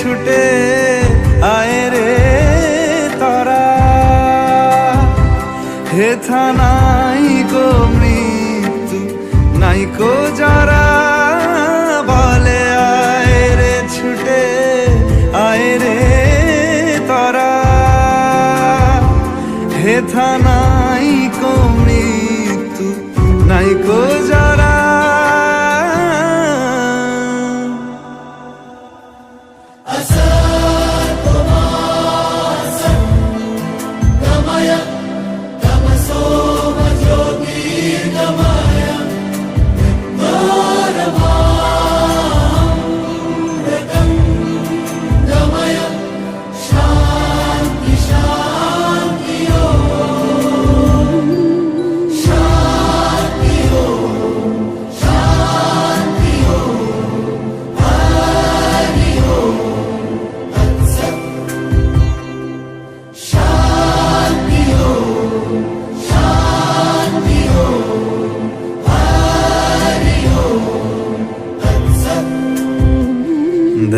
ছুটে আয় রে তারা। হেথা নাই কো মৃত্যু, নাই কো যারা বলে, আয় রে ছুটে আয় রে তারা। হেথা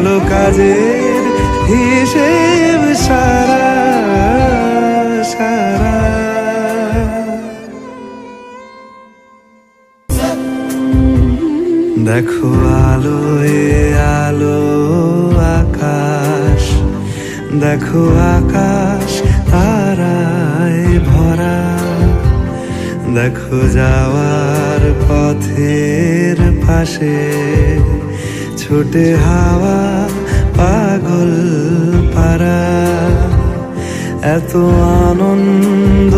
হলো কাজের হিসেব সারা সারা। দেখো এ আলো আকাশ, দেখো আকাশ তারায় ভরা। দেখো যাওয়ার পথের পাশে ছোটে হাওয়া পাগল পারা এত আনন্দ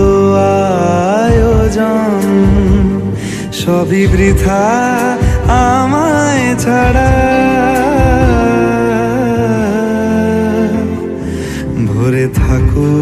আয়োজন সবই বৃথা আমায় ছাড়া। ভরে থাকুক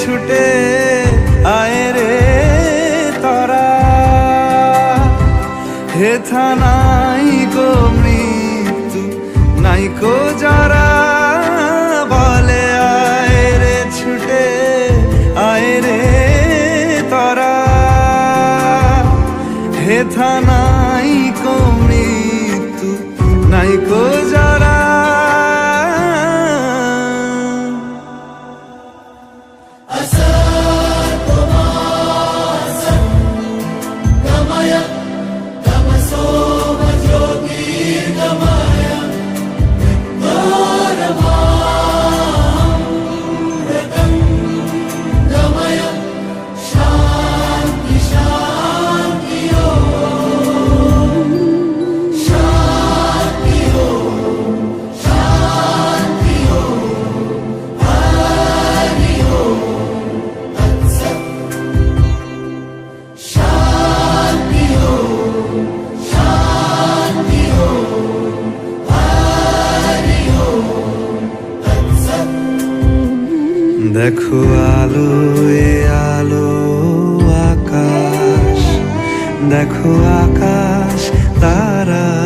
ছুটে আয় রে তরা। হে থানাই কো মৃত্যু নাই কো যা দেখো আলো এ আলো আকাশ। দেখো আকাশ তারা